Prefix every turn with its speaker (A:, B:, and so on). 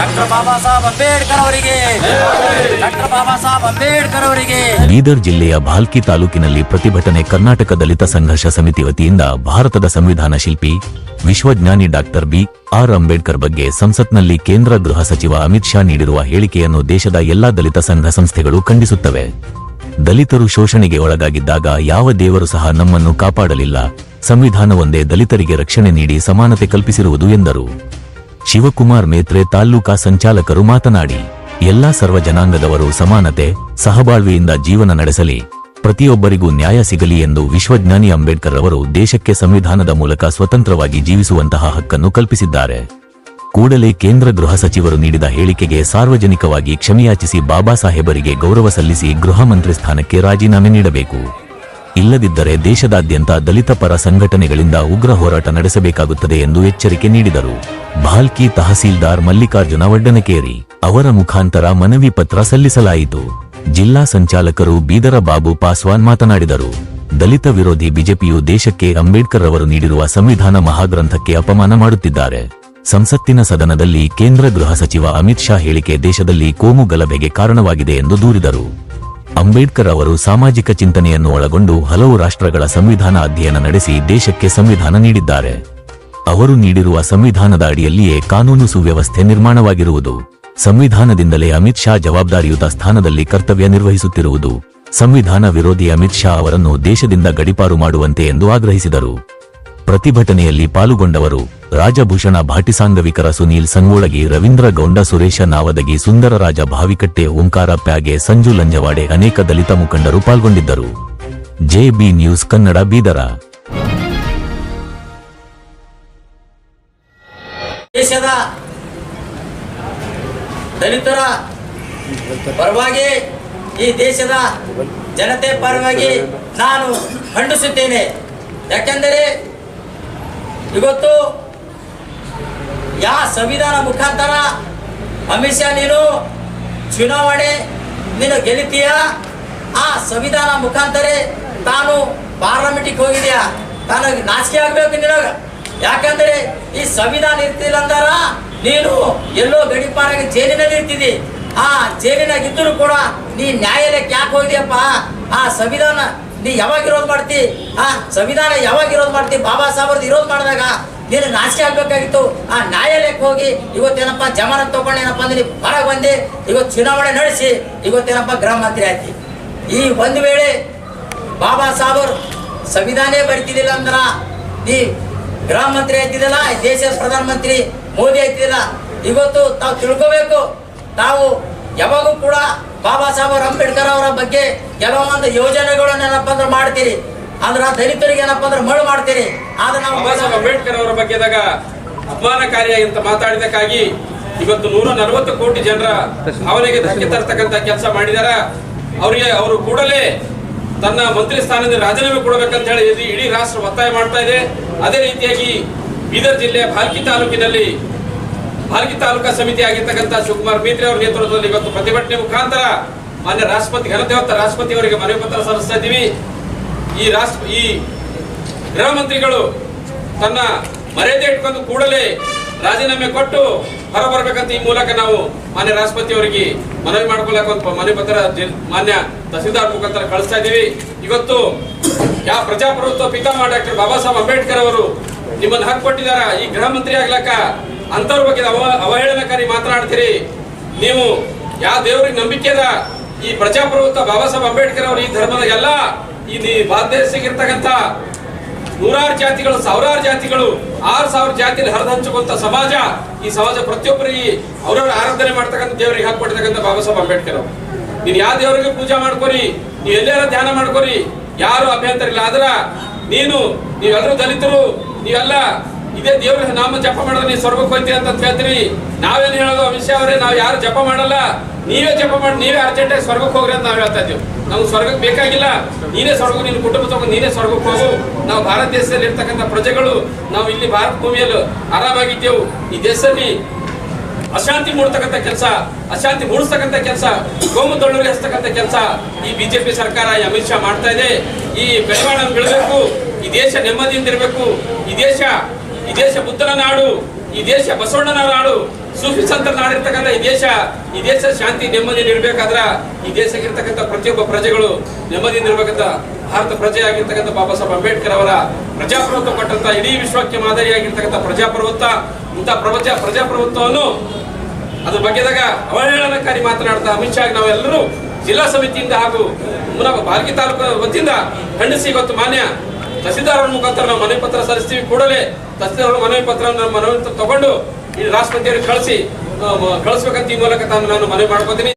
A: Doctor Baba Saheb Ambedkar ಅವರಿಗೆ. Doctor Baba Saheb Ambedkar ಅವರಿಗೆ.
B: ಬೀದರ್ ಜಿಲ್ಲೆಯ ಭಾಲ್ಕಿ ತಾಲೂಕಿನಲ್ಲಿ ಪ್ರತಿಭಟನೆ ಕರ್ನಾಟಕ ದಲಿತ ಸಂಘರ್ಷ ಸಮಿತಿ ವತಿಯಿಂದ ಭಾರತದ ಸಂವಿಧಾನ ಶಿಲ್ಪಿ, ವಿಶ್ವಜ್ಞಾನಿ ಡಾಕ್ಟರ್ ಬಿ ಆರ್ ಅಂಬೇಡ್ಕರ್ ಬಗ್ಗೆ ಸಂಸತ್ನಲ್ಲಿ ಕೇಂದ್ರ ಗೃಹ ಸಚಿವ ಅಮಿತ್ ಶಾ ನೀಡಿರುವ ಹೇಳಿಕೆಯನ್ನು ದೇಶದ ಎಲ್ಲಾ ದಲಿತ ಸಂಘ ಸಂಸ್ಥೆಗಳು ಖಂಡಿಸುತ್ತವೆ. ದಲಿತರು ಶೋಷಣೆಗೆ ಒಳಗಾಗಿದ್ದಾಗ ಯಾವ ದೇವರು ಸಹ ನಮ್ಮನ್ನು ಕಾಪಾಡಲಿಲ್ಲ. ಸಂವಿಧಾನವೊಂದೇ ದಲಿತರಿಗೆ ರಕ್ಷಣೆ ನೀಡಿ ಸಮಾನತೆ ಕಲ್ಪಿಸಿರುವುದು ಎಂದರು. ಶಿವಕುಮಾರ್ ಮೇತ್ರೆ ತಾಲ್ಲೂಕಾ ಸಂಚಾಲಕರು ಮಾತನಾಡಿ, ಎಲ್ಲಾ ಸರ್ವ ಜನಾಂಗದವರು ಸಮಾನತೆ, ಸಹಬಾಳ್ವೆಯಿಂದ ಜೀವನ ನಡೆಸಲಿ. ಪ್ರತಿಯೊಬ್ಬರಿಗೂ ನ್ಯಾಯ ಸಿಗಲಿ ಎಂದು ವಿಶ್ವಜ್ಞಾನಿ ಅಂಬೇಡ್ಕರ್ ಅವರು ದೇಶಕ್ಕೆ ಸಂವಿಧಾನದ ಮೂಲಕ ಸ್ವತಂತ್ರವಾಗಿ ಜೀವಿಸುವಂತಹ ಹಕ್ಕನ್ನು ಕಲ್ಪಿಸಿದ್ದಾರೆ. ಕೂಡಲೇ ಕೇಂದ್ರ ಗೃಹ ಸಚಿವರು ನೀಡಿದ ಹೇಳಿಕೆಗೆ ಸಾರ್ವಜನಿಕವಾಗಿ ಕ್ಷಮೆಯಾಚಿಸಿ ಬಾಬಾ ಸಾಹೇಬರಿಗೆ ಗೌರವ ಸಲ್ಲಿಸಿ ಗೃಹ ಮಂತ್ರಿ ಸ್ಥಾನಕ್ಕೆ ರಾಜೀನಾಮೆ ನೀಡಬೇಕು. ಇಲ್ಲದಿದ್ದರೆ ದೇಶದಾದ್ಯಂತ ದಲಿತ ಪರ ಸಂಘಟನೆಗಳಿಂದ ಉಗ್ರ ಹೋರಾಟ ನಡೆಸಬೇಕಾಗುತ್ತದೆ ಎಂದು ಎಚ್ಚರಿಕೆ ನೀಡಿದರು. ಭಾಲ್ಕಿ ತಹಸೀಲ್ದಾರ್ ಮಲ್ಲಿಕಾರ್ಜುನ ವಡ್ಡನಕೇರಿ ಅವರ ಮುಖಾಂತರ ಮನವಿ ಪತ್ರ ಸಲ್ಲಿಸಲಾಯಿತು. ಜಿಲ್ಲಾ ಸಂಚಾಲಕರು ಬೀದರ ಬಾಬು ಪಾಸ್ವಾನ್ ಮಾತನಾಡಿದರು. ದಲಿತ ವಿರೋಧಿ ಬಿಜೆಪಿಯು ದೇಶಕ್ಕೆ ಅಂಬೇಡ್ಕರ್ ಅವರು ನೀಡಿರುವ ಸಂವಿಧಾನ ಮಹಾಗ್ರಂಥಕ್ಕೆ ಅಪಮಾನ ಮಾಡುತ್ತಿದ್ದಾರೆ. ಸಂಸತ್ತಿನ ಸದನದಲ್ಲಿ ಕೇಂದ್ರ ಗೃಹ ಸಚಿವ ಅಮಿತ್ ಶಾ ಹೇಳಿಕೆ ದೇಶದಲ್ಲಿ ಕೋಮು ಗಲಭೆಗೆ ಕಾರಣವಾಗಿದೆ ಎಂದು ದೂರಿದರು. ಅಂಬೇಡ್ಕರ್ ಅವರು ಸಾಮಾಜಿಕ ಚಿಂತನೆಯನ್ನು ಒಳಗೊಂಡು ಹಲವು ರಾಷ್ಟ್ರಗಳ ಸಂವಿಧಾನ ಅಧ್ಯಯನ ನಡೆಸಿ ದೇಶಕ್ಕೆ ಸಂವಿಧಾನ ನೀಡಿದ್ದಾರೆ. ಅವರು ನೀಡಿರುವ ಸಂವಿಧಾನದ ಅಡಿಯಲ್ಲಿಯೇ ಕಾನೂನು ಸುವ್ಯವಸ್ಥೆ ನಿರ್ಮಾಣವಾಗಿರುವುದು. ಸಂವಿಧಾನದಿಂದಲೇ ಅಮಿತ್ ಶಾ ಜವಾಬ್ದಾರಿಯುತ ಸ್ಥಾನದಲ್ಲಿ ಕರ್ತವ್ಯ ನಿರ್ವಹಿಸುತ್ತಿರುವುದು. ಸಂವಿಧಾನ ವಿರೋಧಿ ಅಮಿತ್ ಶಾ ಅವರನ್ನು ದೇಶದಿಂದ ಗಡಿಪಾರು ಮಾಡುವಂತೆ ಎಂದು ಆಗ್ರಹಿಸಿದರು. ಪ್ರತಿಭಟನೆಯಲ್ಲಿ ಪಾಲ್ಗೊಂಡವರು ರಾಜಭೂಷಣ ಭಾಟಿಸಾಂಗವಿಕರ ಸುನೀಲ್ ಸಂಗೋಳಗಿ ರವೀಂದ್ರ ಗೌಂಡ, ಸುರೇಶ ನಾವದಗಿ ಸುಂದರರಾಜ ಭಾವಿಕಟ್ಟೆ, ಓಂಕಾರ ಪ್ಯಾಗೆ, ಸಂಜು ಲಂಜವಾಡೆ ಅನೇಕ ದಲಿತ ಮುಖಂಡರು ಪಾಲ್ಗೊಂಡಿದ್ದರು. JB news Kannada Bidar.
A: ದೇಶದ ದಲಿತರ ಪರವಾಗಿ, ಈ ದೇಶದ ಜನತೆ ಪರವಾಗಿ ನಾನು ಖಂಡಿಸುತ್ತೇನೆ. ಯಾಕೆಂದರೆ ಇವತ್ತು ಯಾ ಸಂವಿಧಾನ ಮುಖಾಂತರ ಅಮಿತ್ ಶಾ ನೀನು ಚುನಾವಣೆ ನೀನು ಗೆಲ್ಲಿತೀಯ? ಆ ಸಂವಿಧಾನ ಮುಖಾಂತರ ತಾನು ಪಾರ್ಲಿಮೆಂಟಿಗೆ ಹೋಗಿದ್ಯಾ? ತಾನು ನಾಚಿಕೆ ಆಗ್ಬೇಕು ನಿನಗ? ಯಾಕಂದ್ರೆ ಈ ಸಂವಿಧಾನ ಇರ್ತಿಲ್ಲ ಅಂದಾರ ನೀನು ಎಲ್ಲೋ ಗಡಿಪಾರಾಗಿ ಜೈಲಿನಲ್ಲಿ ಇರ್ತಿದ್ದಿ. ಆ ಜೈಲಿನಾಗ ಇದ್ದರೂ ಕೂಡ ನೀ ನ್ಯಾಯಾಲಯಕ್ಕೆ ಯಾಕೆ ಹೋಗಿದ್ಯಪ್ಪ? ಆ ಸಂವಿಧಾನ ನೀ ಯಾವಾಗ ಇರೋದು ಮಾಡ್ತಿ? ಆ, ಸಂವಿಧಾನ ಯಾವಾಗ ಇರೋದು ಮಾಡ್ತಿ? ಬಾಬಾ ಸಾಹೇಬ್ರದ್ದು ಇರೋದು ಮಾಡಿದಾಗ ನೀನು ನಾಚಿಕೆ ಆಗ್ಬೇಕಾಗಿತ್ತು. ಆ, ನ್ಯಾಯಾಲಯಕ್ಕೆ ಹೋಗಿ ಇವತ್ತೇನಪ್ಪ ಜಮಾನ ತಗೊಂಡು ಏನಪ್ಪ ಅಂದ್ರೆ ಹೊರಗೆ ಬಂದು, ಇವತ್ತು ಚುನಾವಣೆ ನಡೆಸಿ, ಇವತ್ತೇನಪ್ಪ ಗೃಹ ಮಂತ್ರಿ ಆಯ್ತಿ. ಈ ಒಂದು ವೇಳೆ ಬಾಬಾ ಸಾಹೇಬರು ಸಂವಿಧಾನೇ ಬರಿತಿದ್ದಿಲ್ಲ ಅಂದ್ರ ನೀ ಗೃಹ ಮಂತ್ರಿ ಆಯ್ತಿದ್ದಿಲ್ಲ ದೇಶದ ಪ್ರಧಾನಮಂತ್ರಿ ಮೋದಿ ಆಯ್ತಿದ್ದಿಲ್ಲ. ಇವತ್ತು ತಾವು ತಿಳ್ಕೋಬೇಕು. ತಾವು ಯಾವಾಗೂ ಕೂಡ ಬಾಬಾ ಸಾಹೇಬ್ ಅಂಬೇಡ್ಕರ್ ಅವರ ಬಗ್ಗೆ ಕೆಲವೊಂದು ಯೋಜನೆಗಳನ್ನ ಏನಪ್ಪ ಅಂದ್ರೆ ಮಾಡ್ತೀರಿ. ಅಂದ್ರೆ ದಲಿತರಿಗೆ ಏನಪ್ಪ ಅಂದ್ರೆ ಮಳು ಮಾಡ್ತೀರಿ. ಆದ್ರೆ
C: ಬಾಬಾ ಸಾಹೇಬ್ ಅಂಬೇಡ್ಕರ್ ಅವರ ಬಗ್ಗೆದಾಗ ಅಪಮಾನಕಾರಿಯಾಗಿ ಅಂತ ಮಾತಾಡಿದಕ್ಕಾಗಿ ಇವತ್ತು ನೂರ ನಲವತ್ತು ಕೋಟಿ ಜನರ ಅವರಿಗೆ ಧಕ್ಕೆ ತರ್ತಕ್ಕಂಥ ಕೆಲಸ ಮಾಡಿದಾರ. ಅವರಿಗೆ ಅವರು ಕೂಡಲೇ ತನ್ನ ಮಂತ್ರಿ ಸ್ಥಾನದಿಂದ ರಾಜೀನಾಮೆ ಕೊಡಬೇಕಂತ ಹೇಳಿ ಇಡೀ ರಾಷ್ಟ್ರ ಒತ್ತಾಯ ಮಾಡ್ತಾ ಇದೆ. ಅದೇ ರೀತಿಯಾಗಿ ಬೀದರ್ ಜಿಲ್ಲೆ ಭಾಲ್ಕಿ ತಾಲೂಕಿನಲ್ಲಿ ಭಾಲ್ಕಿ ತಾಲೂಕಾ ಸಮಿತಿ ಆಗಿರ್ತಕ್ಕಂಥ ಶಿವಕುಮಾರ್ ಮೇತ್ರಿ ಅವರ ನೇತೃತ್ವದಲ್ಲಿ ಇವತ್ತು ಪ್ರತಿಭಟನೆ ಮುಖಾಂತರ ಮಾನ್ಯ ರಾಷ್ಟ್ರಪತಿ ಘನದೇವತ ರಾಷ್ಟ್ರಪತಿ ಅವರಿಗೆ ಮನವಿ ಪತ್ರ ಸಲ್ಲಿಸ್ತಾ ಇದ್ದೀವಿ. ಈ ರಾಷ್ಟ್ರ, ಈ ಗೃಹ ಮಂತ್ರಿಗಳು ತನ್ನ ಮರ್ಯಾದೆ ಇಟ್ಕೊಂಡು ಕೂಡಲೇ ರಾಜೀನಾಮೆ ಕೊಟ್ಟು ಹೊರಬರ್ಬೇಕಂತ ಈ ಮೂಲಕ ನಾವು ಮಾನ್ಯ ರಾಷ್ಟ್ರಪತಿ ಅವರಿಗೆ ಮನವಿ ಮಾಡ್ಕೊಳ್ಳಕ್ಕೆ ಒಂದು ಮನವಿ ಪತ್ರ ಮಾನ್ಯ ತಹಸೀಲ್ದಾರ್ ಮುಖಾಂತರ ಕಳಿಸ್ತಾ ಇದ್ದೀವಿ. ಇವತ್ತು ಯಾವ ಪ್ರಜಾಪ್ರಭುತ್ವ ಪಿತಾಮಹ ಡಾಕ್ಟರ್ ಬಾಬಾ ಸಾಹೇಬ್ ಅಂಬೇಡ್ಕರ್ ಅವರು ನಿಮ್ಮನ್ನು ಹಕ್ಕು ಕೊಟ್ಟಿದ್ದಾರೆ ಈ ಗೃಹ ಮಂತ್ರಿ ಆಗ್ಲಕ್ಕ ಅಂತವ್ರ ಬಗ್ಗೆ ಅವ ಅವಹೇಳನಕಾರಿ ಮಾತನಾಡ್ತೀರಿ. ನೀವು ಯಾವ ದೇವ್ರಿಗೆ ನಂಬಿಕೆ ಅದ ಈ ಪ್ರಜಾಪ್ರಭುತ್ವ ಬಾಬಾ ಸಾಹೇಬ್ ಅಂಬೇಡ್ಕರ್ ಅವರು ಈ ಧರ್ಮದ ಎಲ್ಲ ಈ ಬಾಧ್ಯತೆಗಿರ್ತಕ್ಕಂಥ ನೂರಾರು ಜಾತಿಗಳು, ಸಾವಿರಾರು ಜಾತಿಗಳು, ಆರು ಸಾವಿರ ಜಾತಿಯಲ್ಲಿ ಹರಿದಂಚುವಂತ ಸಮಾಜ, ಈ ಸಮಾಜ ಪ್ರತಿಯೊಬ್ಬರಿಗೆ ಅವರವರ ಆರಾಧನೆ ಮಾಡ್ತಕ್ಕಂಥ ದೇವರಿಗೆ ಹಾಕೊಡ್ತಕ್ಕಂಥ ಬಾಬಾ ಸಾಹೇಬ್ ಅಂಬೇಡ್ಕರ್ ಅವರು. ನೀನ್ ಯಾವ ದೇವರಿಗೆ ಪೂಜಾ ಮಾಡ್ಕೊರಿ, ನೀವು ಎಲ್ಲಾರ ಧ್ಯಾನ ಮಾಡ್ಕೊರಿ, ಯಾರು ಅಭ್ಯಂತರ ಇಲ್ಲ. ಆದ್ರ ನೀನು ನೀವೆಲ್ಲರೂ ದಲಿತರು, ನೀವೆಲ್ಲ ಇದೇ ದೇವ್ರ ನಾಮ ಜಪ ಮಾಡಿದ್ರೆ ನೀವು ಸ್ವರ್ಗಕ್ಕೆ ಹೋಯ್ತೀವಿ ಅಂತ ಹೇಳ್ತೀರಿ ನಾವೇನು ಹೇಳೋದು? ಶಾ ಅವರೇ, ನಾವು ಯಾರು ಜಪ ಮಾಡಲ್ಲ. ನೀವೇ ಜಪ ಮಾಡಿ, ನೀವೇ ಅರ್ಜೆಂಟ್ ಆಗಿ ಸ್ವರ್ಗಕ್ಕೆ ಹೋಗ್ರಿ ಅಂತ ನಾವು ಹೇಳ್ತಾ ಇದ್ದೀವಿ. ನಮ್ಗೆ ಸ್ವರ್ಗಕ್ಕೆ ಬೇಕಾಗಿಲ್ಲ. ನೀನೇ ಸ್ವರ್ಗ ನಿನ್ನ ಕುಟುಂಬ ತಗೊಂಡು ನೀನೇ ಸ್ವರ್ಗಕ್ಕೆ ಹೋಗು. ನಾವು ಭಾರತ ದೇಶದಲ್ಲಿ ಇರ್ತಕ್ಕಂಥ ಪ್ರಜೆಗಳು, ನಾವು ಇಲ್ಲಿ ಭಾರತ ಭೂಮಿಯಲ್ಲಿ ಆರಾಮಾಗಿದ್ದೆವು. ಈ ದೇಶದಲ್ಲಿ ಅಶಾಂತಿ ಮೂಡ್ತಕ್ಕಂಥ ಕೆಲಸ, ಅಶಾಂತಿ ಮೂಡಿಸ್ತಕ್ಕಂಥ ಕೆಲಸ ಗೋಮು ಹಚ್ಚತಕ್ಕಂಥ ಕೆಲಸ ಈ ಬಿಜೆಪಿ ಸರ್ಕಾರ ಅಮಿತ್ ಶಾ ಮಾಡ್ತಾ ಇದೆ. ಈ ಬೆಳವಣಿಗೆ ಬೆಳಬೇಕು. ಈ ದೇಶ ನೆಮ್ಮದಿಯಿಂದ ಇರಬೇಕು ಈ ದೇಶ ಈ ದೇಶ ಬುದ್ಧನ ನಾಡು, ಈ ದೇಶ ಬಸವಣ್ಣನ ನಾಡು, ಸೂಫಿ ಸಂತರ ನಾಡಿರ್ತಕ್ಕಂಥ ಈ ದೇಶ ಈ ದೇಶ ಶಾಂತಿ, ನೆಮ್ಮದಿ ನೀಡಬೇಕಾದ್ರ ಈ ದೇಶಕ್ಕೆ ಇರ್ತಕ್ಕಂಥ ಪ್ರತಿಯೊಬ್ಬ ಪ್ರಜೆಗಳು ನೆಮ್ಮದಿ ನೀಡಬೇಕಂತ ಭಾರತ ಪ್ರಜೆ ಆಗಿರ್ತಕ್ಕಂಥ ಬಾಬಾ ಸಾಹೇಬ್ ಅಂಬೇಡ್ಕರ್ ಅವರ ಪ್ರಜಾಪ್ರಭುತ್ವ ಕೊಟ್ಟಂತ ಇಡೀ ವಿಶ್ವಕ್ಕೆ ಮಾದರಿಯಾಗಿರ್ತಕ್ಕಂಥ ಪ್ರಜಾಪ್ರಭುತ್ವ, ಇಂಥ ಪ್ರಪಂಚ ಪ್ರಜಾಪ್ರಭುತ್ವವನ್ನು ಅದ್ರ ಬಗ್ಗೆದಾಗ ಅವಹೇಳನಕಾರಿ ಮಾತನಾಡ್ತಾ ಅಮಿತ್ ಶಾ ನಾವೆಲ್ಲರೂ ಜಿಲ್ಲಾ ಸಮಿತಿಯಿಂದ ಹಾಗೂ ಮುನಗ ಬಾಲ್ಕಿ ತಾಲೂಕು ವತಿಯಿಂದ ಖಂಡಿಸಿ ಇವತ್ತು ಮಾನ್ಯ ತಹಸೀಲ್ದಾರ್ ಮುಖಾಂತರ ನಾವು ಮನವಿ ಪತ್ರ ಸಲ್ಲಿಸ್ತೀವಿ. ಕೂಡಲೇ ತಹಸೀಲ್ದಾರ್ ಮನವಿ ಪತ್ರ ಮನವಿ ತಗೊಂಡು ರಾಷ್ಟ್ರಪತಿಯವರಿಗೆ ಕಳಿಸಿ ಕಳಿಸ್ಬೇಕಂತ ಈ ಮೂಲಕ ತಾನು ನಾನು ಮನವಿ ಮಾಡ್ಕೋತೀನಿ.